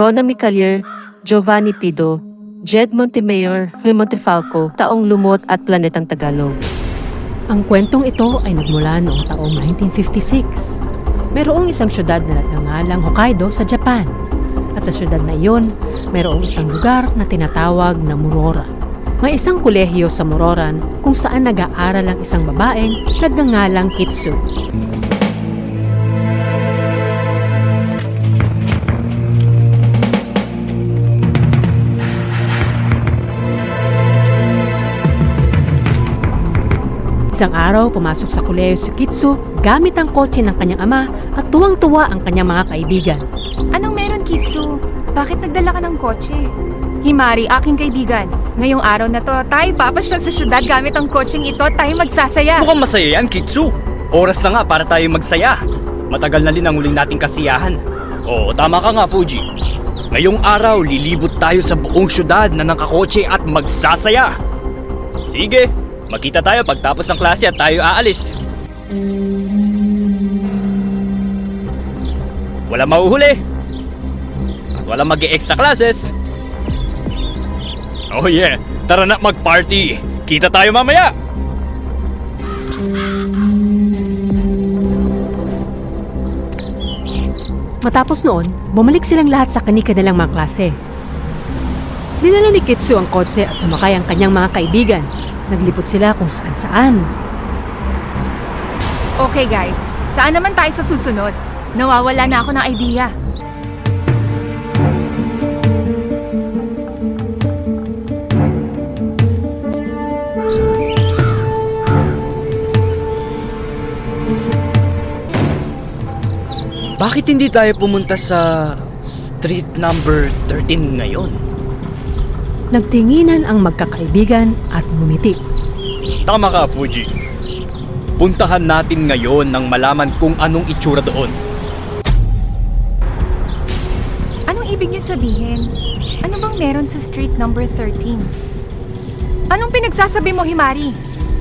Rona Micalier, Giovanni Pido, Jed Montemayor, Huy Montefalco, Taong Lumot at Planetang Tagalog. Ang kwentong ito ay nagmula noong taong 1956. Mayroong isang syudad na nagngangalang Hokkaido sa Japan. At sa syudad na iyon, mayroong isang lugar na tinatawag na Muroran. May isang kolehiyo sa Muroran kung saan nag-aaral ang isang babaeng nagngangalang Kitsu. Isang araw, pumasok sa kuleyo si Kitsu gamit ang kotse ng kanyang ama at tuwang-tuwa ang kanyang mga kaibigan. Anong meron, Kitsu? Bakit nagdala ka ng kotse? Himari, aking kaibigan. Ngayong araw na to, tayo papasya sa syudad gamit ang kotseng ito at tayo magsasaya. Mukhang masaya yan, Kitsu. Oras na nga para tayo magsaya. Matagal na rin ang huling nating kasiyahan. Oo, tama ka nga, Fuji. Ngayong araw, lilibot tayo sa buong syudad na nakakotse at magsasaya. Sige, magkita tayo pagtapos ng klase at tayo aalis. Wala mauhuli. Wala mag extra classes. Oh yeah, tara na mag-party. Kita tayo mamaya. Matapos noon, bumalik silang lahat sa kani-kanilang mga klase. Dinala ni Kitsu ang kotse at sumakay ang kanyang mga kaibigan. Naglipot sila kung saan-saan. Okay guys, saan naman tayo sa susunod? Nawawala na ako ng idea. Bakit hindi tayo pumunta sa street number 13 ngayon? Nagtinginan ang magkakaibigan at ngumiti. Tama ka, Fuji. Puntahan natin ngayon nang malaman kung anong itsura doon. Anong ibig niyo sabihin? Ano bang meron sa street number 13? Anong pinagsasabi mo, Himari?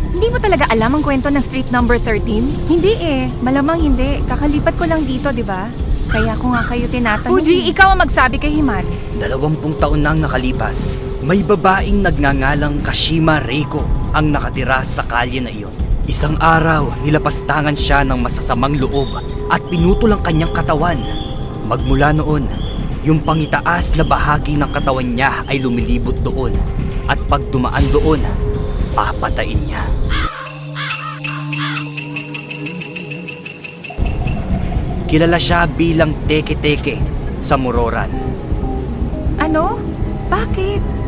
Hindi mo talaga alam ang kwento ng street number 13? Hindi eh. Malamang hindi. Kakalipat ko lang dito, di ba? Kaya ko nga kayo tinatanong. Fuji, ikaw ang magsabi kay Himari. Dalawampung taon nang nakalipas, may babaeng nagngangalang Kashima Reiko ang nakatira sa kalye na iyon. Isang araw, nilapastangan siya ng masasamang loob at pinutol ang kanyang katawan. Magmula noon, yung pangitaas na bahagi ng katawan niya ay lumilibot doon at pag dumaan doon, papatayin niya. Kilala siya bilang Teke-Teke sa Mororan. Ano? Bakit?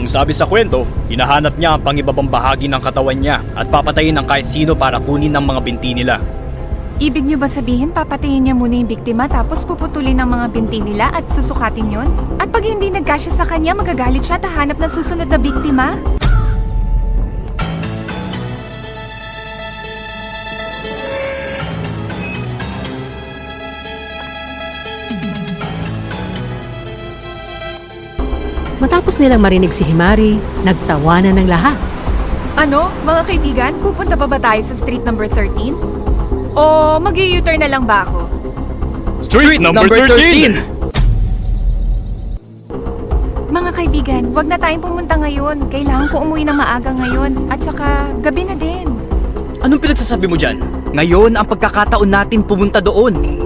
Ang sabi sa kwento, hinahanap niya ang pangibabang bahagi ng katawan niya at papatayin ng kahit sino para kunin ang mga binti nila. Ibig niyo ba sabihin papatayin niya muna yung biktima tapos puputulin ang mga binti nila at susukatin yon? At pag hindi nagkasya sa kanya, magagalit siya at hahanap ng susunod na biktima? Matapos nilang marinig si Himari, nagtawanan ng lahat. Ano, mga kaibigan, pupunta pa ba tayo sa street number 13? O mag u-turn na lang ba ako? Street, number 13! Mga kaibigan, wag na tayong pumunta ngayon. Kailangan ko umuwi ng maaga ngayon. At saka, gabi na din. Anong pinagsasabi mo dyan? Ngayon ang pagkakataon natin pumunta doon.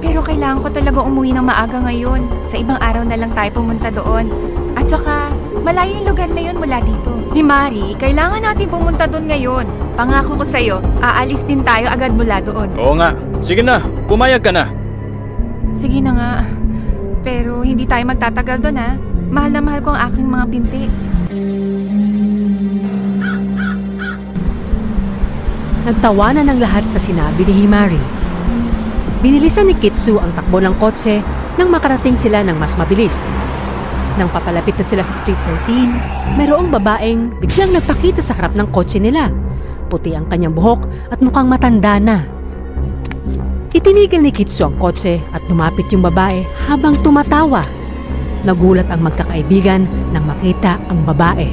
Pero kailangan ko talaga umuwi ng maaga ngayon. Sa ibang araw na lang tayo pumunta doon. At saka, malayo yung lugar na yun mula dito. Himari, kailangan natin pumunta doon ngayon. Pangako ko sa'yo, aalis din tayo agad mula doon. Oo nga. Sige na, pumayag ka na. Sige na nga. Pero hindi tayo magtatagal doon ha. Mahal na mahal ko ang aking mga binti. Nagtawanan ng lahat sa sinabi ni Himari. Binilisan ni Kitsu ang takbo ng kotse nang makarating sila ng mas mabilis. Nang papalapit na sila sa Street 13, mayroong babaeng biglang nagpakita sa harap ng kotse nila. Puti ang kanyang buhok at mukhang matanda na. Itinigil ni Kitsu ang kotse at lumapit yung babae habang tumatawa. Nagulat ang magkakaibigan nang makita ang babae.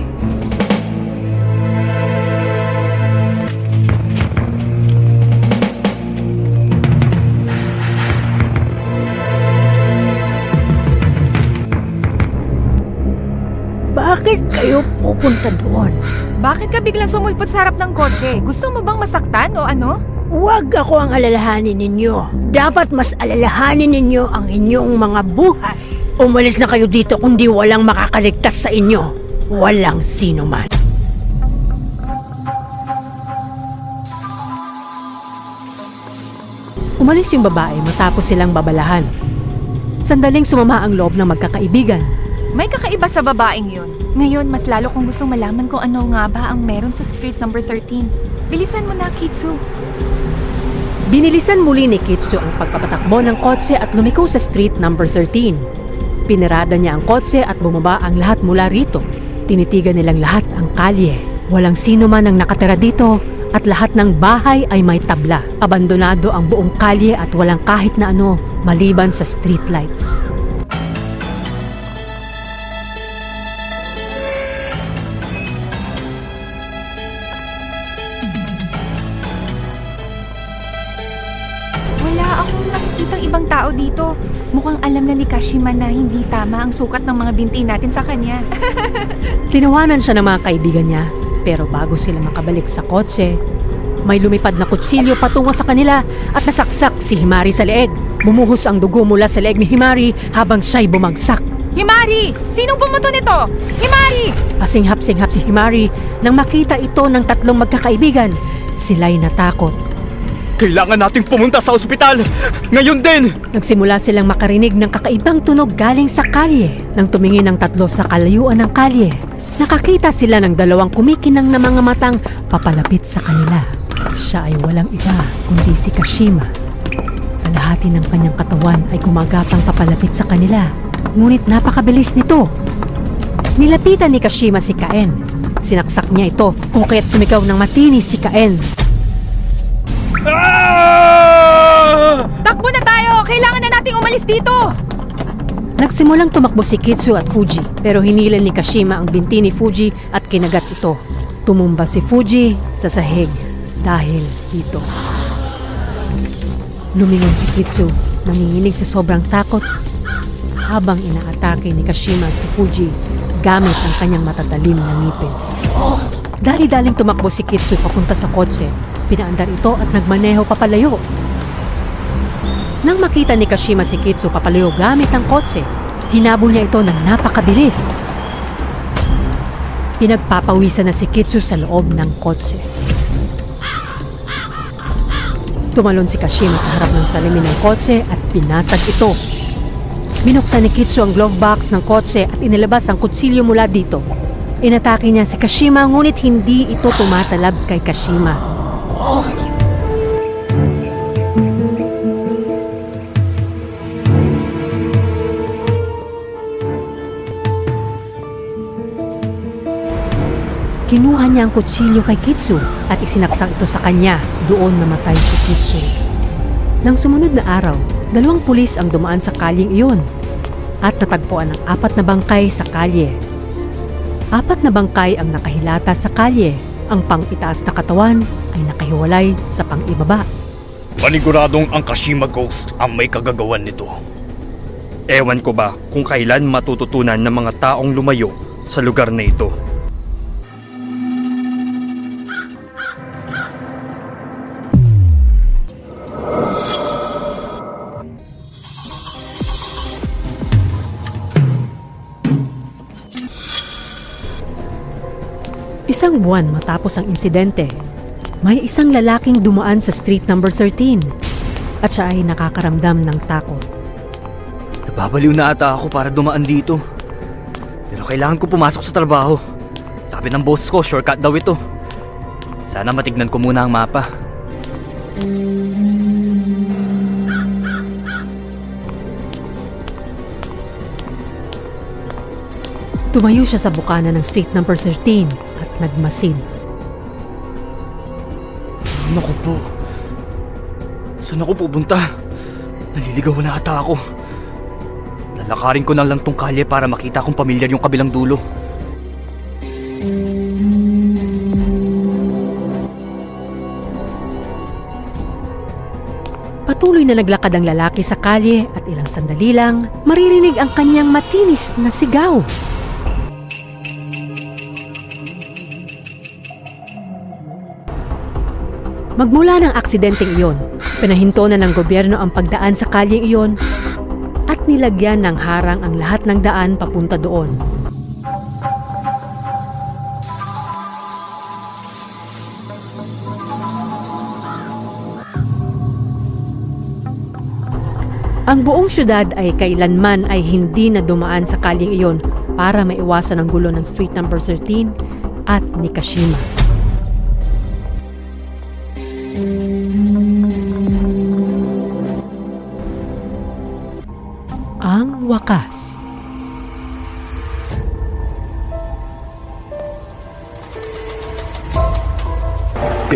Kayo pupunta doon? Bakit ka biglang sumulpot sa harap ng kotse? Gusto mo bang masaktan o ano? Huwag ako ang alalahanin ninyo. Dapat mas alalahanin ninyo ang inyong mga buhay. Umalis na kayo dito kundi walang makakaligtas sa inyo. Walang sino man. Umalis yung babae matapos silang babalahan. Sandaling sumama ang loob ng magkakaibigan. May kakaiba sa babaeng yun. Ngayon, mas lalo kong gustong malaman kung ano nga ba ang meron sa street number 13. Bilisan mo na, Kitsu. Binilisan muli ni Kitsu ang pagpapatakbo ng kotse at lumiko sa street number 13. Pinarada niya ang kotse at bumaba ang lahat mula rito. Tinitigan nilang lahat ang kalye. Walang sino man ang nakatira dito at lahat ng bahay ay may tabla. Abandonado ang buong kalye at walang kahit na ano maliban sa street ibang tao dito. Mukhang alam na ni Kashima na hindi tama ang sukat ng mga binti natin sa kanya. Tinawanan siya ng mga kaibigan niya pero bago sila makabalik sa kotse, may lumipad na kutsilyo patungo sa kanila at nasaksak si Himari sa leeg. Bumuhos ang dugo mula sa leeg ni Himari habang siya'y bumagsak. Himari! Sinong bumoto nito? Himari! Pasinghap-singhap si Himari nang makita ito ng tatlong magkakaibigan. Sila'y natakot. Kailangan nating pumunta sa ospital! Ngayon din! Nagsimula silang makarinig ng kakaibang tunog galing sa kalye. Nang tumingin ang tatlo sa kalayuan ng kalye, nakakita sila ng dalawang kumikinang na mga matang papalapit sa kanila. Siya ay walang iba kundi si Kashima. Kalahati ng kanyang katawan ay gumagapang papalapit sa kanila. Ngunit napakabilis nito. Nilapitan ni Kashima si Kaen. Sinaksak niya ito kung kaya't sumigaw ng matini si Kaen. Takbo na tayo! Kailangan na nating umalis dito! Nagsimulang tumakbo si Kitsu at Fuji pero hinilan ni Kashima ang binti ni Fuji at kinagat ito. Tumumba si Fuji sa sahig dahil dito. Lumingon si Kitsu nanginginig sa sobrang takot habang inaatake ni Kashima si Fuji gamit ang kanyang matatalim na ngipin. Dali-daling tumakbo si Kitsu papunta sa kotse. Pinaandar ito at nagmaneho papalayo. Nang makita ni Kashima si Kitsu papalayo gamit ang kotse, hinabol niya ito ng napakabilis. Pinagpapawisan na si Kitsu sa loob ng kotse. Tumalon si Kashima sa harap ng salamin ng kotse at pinasag ito. Binuksan ni Kitsu ang glove box ng kotse at inilabas ang kutsilyo mula dito. Inatake niya si Kashima ngunit hindi ito tumatalab kay Kashima. Kinuha niya ang kutsilyo kay Kitsu at isinaksak ito sa kanya. Doon namatay si Kitsu. Nang sumunod na araw, dalawang pulis ang dumaan sa kalyeng iyon at natagpuan ang apat na bangkay sa kalye. Apat na bangkay ang nakahilata sa kalye. Ang pang-itaas na katawan ay nakahiwalay sa pang-ibaba. Paniguradong ang Kashima Ghost ang may kagagawan nito. Ewan ko ba kung kailan matututunan ng mga taong lumayo sa lugar na ito. Isang buwan matapos ang insidente, may isang lalaking dumaan sa street number 13 at siya ay nakakaramdam ng takot. Nababaliw na ata ako para dumaan dito. Pero kailangan ko pumasok sa trabaho. Sabi ng boss ko, shortcut daw ito. Sana matignan ko muna ang mapa. Tumayo siya sa bukana ng street number 13 at nagmasid. Ano ko po? Saan ako pupunta? Naliligaw na ata ako. Lalakarin ko na lang tong kalye para makita kung pamilyar yung kabilang dulo. Patuloy na naglakad ang lalaki sa kalye at ilang sandali lang, maririnig ang kanyang matinis na sigaw. Magmula ng aksidenteng iyon, pinahinto na ng gobyerno ang pagdaan sa kalyeng iyon at nilagyan ng harang ang lahat ng daan papunta doon. Ang buong syudad ay kailanman ay hindi na dumaan sa kalyeng iyon para maiwasan ang gulo ng street number 13 at Nikashima.